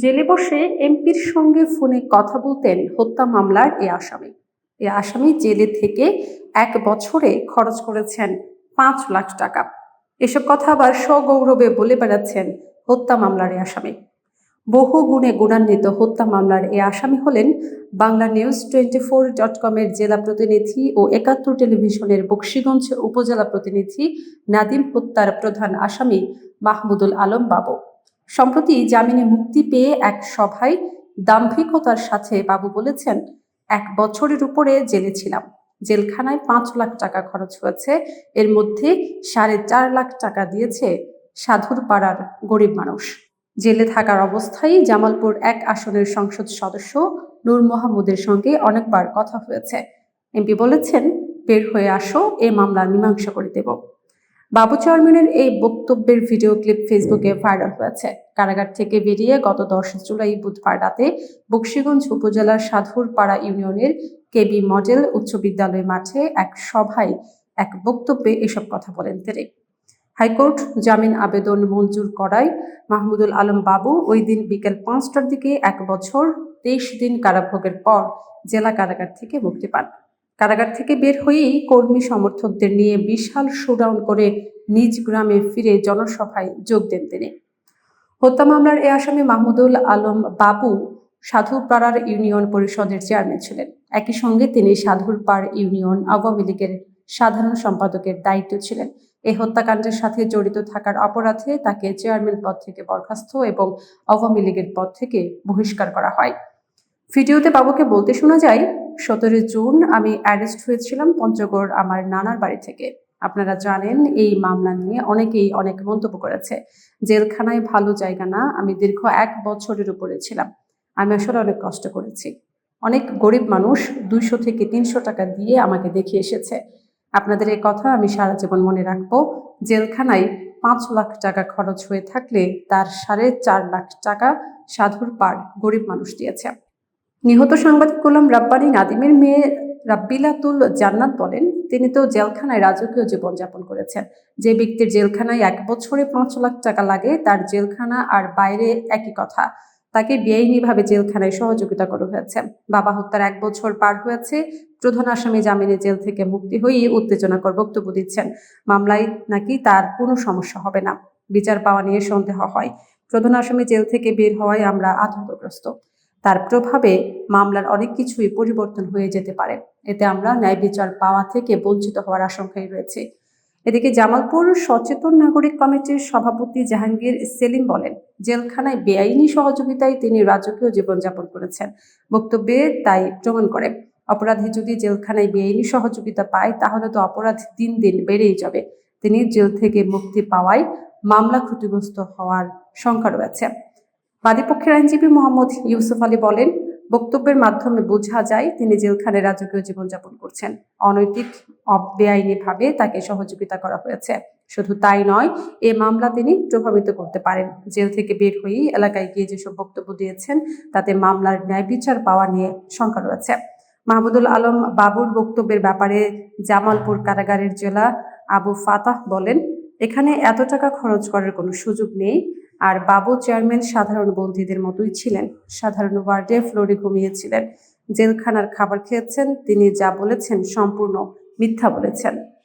জেলে বসে এমপির সঙ্গে ফোনে কথা বলতেন হত্যা মামলার এ আসামি। এ আসামি জেলে থেকে এক বছরে খরচ করেছেন পাঁচ লাখ টাকা। এসব কথা আবার সগৌরবে বলে বেড়াচ্ছেন হত্যা মামলার এ আসামি। বহু গুণে গুণান্বিত হত্যা মামলার এ আসামি হলেন Bangla news twenty four dot কমের জেলা প্রতিনিধি ও একাত্তর টেলিভিশনের বক্সিগঞ্জ উপজেলা প্রতিনিধি নাদিম হত্যার প্রধান আসামি মাহমুদুল আলম বাবু। সম্প্রতি জামিনে মুক্তি পেয়ে এক সভায় দাম্ভিকতার সাথে বাবু বলেছেন, এক বছরের উপরে জেলে ছিলাম জেলখানায় পাঁচ লাখ টাকা খরচ হয়েছে। এর মধ্যে সাড়ে চার লাখ টাকা দিয়েছে সাধুর পাড়ার গরিব মানুষ। জেলে থাকার অবস্থায় জামালপুর এক আসনের সংসদ সদস্য নূর মোহাম্মদের সঙ্গে অনেকবার কথা হয়েছে। এমপি বলেছেন, বের হয়ে আসো, এ মামলার মীমাংসা করে দেব। বাবু চেয়ারম্যানের এই বক্তব্যের ভিডিও ক্লিপ ফেসবুকে ভাইরাল হয়েছে। কারাগার থেকে বেরিয়ে গত দশ জুলাই বুধবার রাতে বক্সিগঞ্জ উপজেলার সাধুরপাড়া ইউনিয়নের কেবি মডেল উচ্চ বিদ্যালয় মাঠে এক সভায় এক বক্তব্যে এসব কথা বলেন তিনি। হাইকোর্ট জামিন আবেদন মঞ্জুর করায় মাহমুদুল আলম বাবু ওই দিন বিকেল পাঁচটার দিকে এক বছর তেইশ দিন কারাভোগের পর জেলা কারাগার থেকে মুক্তি পান। কারাগার থেকে বের হয়েই কর্মী সমর্থকদের নিয়ে বিশাল শোডাউন করে নিজ গ্রামে ফিরে জনসভায় যোগ দেন তিনি। হত্যা মামলার এ আসামি মাহমুদুল আলম বাবু সাধুপাড়ার ইউনিয়ন পরিষদের চেয়ারম্যান ছিলেন। একই সঙ্গে তিনি সাধুরপাড় ইউনিয়ন আওয়ামী লীগের সাধারণ সম্পাদকের দায়িত্ব ছিলেন। এই হত্যাকাণ্ডের সাথে জড়িত থাকার অপরাধে তাকে চেয়ারম্যান পদ থেকে বরখাস্ত এবং আওয়ামী লীগের পদ থেকে বহিষ্কার করা হয়। ভিডিওতে বাবুকে বলতে শোনা যায় সতেরো জুন আমি অ্যারেস্ট হয়েছিলাম পঞ্চগড় আমার নানার বাড়ি থেকে। আপনারা জানেন এই মামলা নিয়ে অনেকেই অনেক মন্তব্য করেছে। জেলখানায় ভালো জায়গা না, আমি দীর্ঘ এক বছরের উপরে ছিলাম। আমি আসলে অনেক কষ্ট করেছি। অনেক গরিব মানুষ দুইশো থেকে তিনশো টাকা দিয়ে আমাকে দেখিয়ে এসেছে। আপনাদের এ কথা আমি সারা জীবন মনে রাখব। জেলখানায় পাঁচ লাখ টাকা খরচ হয়ে থাকলে তার সাড়ে চার লাখ টাকা সাধুর পার গরিব মানুষ দিয়েছে। নিহত সাংবাদিক গোলাম রাব্বানি নাদিমের মেয়ে রাব্বিলাতুল জান্নাত বলেন, তিনি তো জেলখানায় রাজকীয় জীবনযাপন করেছেন। যে ব্যক্তির জেলখানায় এক বছরে পাঁচ লাখ টাকা লাগে, তার জেলখানা আর বাইরে একই কথা। তাকে বেআইনিভাবে জেলখানায় সহযোগিতা করা হয়েছে। বাবা হত্যার এক বছর পার হয়েছে। প্রধান আসামি জামিনে জেল থেকে মুক্তি হয়ে উত্তেজনাকর বক্তব্য দিচ্ছেন। মামলায় নাকি তার কোনো সমস্যা হবে না। বিচার পাওয়া নিয়ে সন্দেহ হয়। প্রধান আসামি জেল থেকে বের হওয়ায় আমরা আতঙ্কগ্রস্ত। তার প্রভাবে মামলার অনেক কিছুই পরিবর্তন হয়ে যেতে পারে। এতে আমরা ন্যায় বিচার পাওয়া থেকে বঞ্চিত হওয়ার আশঙ্কাই রয়েছে। এদিকে জামালপুর সচেতন নাগরিক কমিটির সভাপতি জাহাঙ্গীর সেলিম বলেন, জেলখানায় বেআইনি সহযোগিতায় তিনি রাজকীয় জীবনযাপন করেছেন। বক্তব্যে তাই প্রমাণ করে অপরাধী যদি জেলখানায় বেআইনি সহযোগিতা পায়, তাহলে তো অপরাধ দিন দিন বেড়েই যাবে। তিনি জেল থেকে মুক্তি পাওয়ায় মামলা ক্ষতিগ্রস্ত হওয়ার শঙ্কা রয়েছে। বাদীপক্ষের আইনজীবী মোহাম্মদ ইউসুফ আলী বলেন, বক্তব্যের মাধ্যমে বোঝা যায় তিনি জেলখানে রাজকীয় জীবনযাপন করছেন। অনৈতিক বেআইনিভাবে তাকে সহযোগিতা করা হয়েছে। শুধু তাই নয়, এ মামলা তিনি প্রভাবিত করতে পারেন। জেল থেকে বের হয়েই এলাকায় গিয়ে যেসব বক্তব্য দিয়েছেন, তাতে মামলার ন্যায় বিচার পাওয়া নিয়ে শঙ্কা রয়েছে। মাহমুদুল আলম বাবুর বক্তব্যের ব্যাপারে জামালপুর কারাগারের জেলা আবু ফাতাহ বলেন, এখানে এত টাকা খরচ করার কোনো সুযোগ নেই আর বাবু চেয়ারম্যান সাধারণ বন্দীদের মতোই ছিলেন। সাধারণ ওয়ার্ডে ফ্লোরে ঘুমিয়েছিলেন। জেলখানার খাবার খেয়েছেন। তিনি যা বলেছেন সম্পূর্ণ মিথ্যা বলেছেন।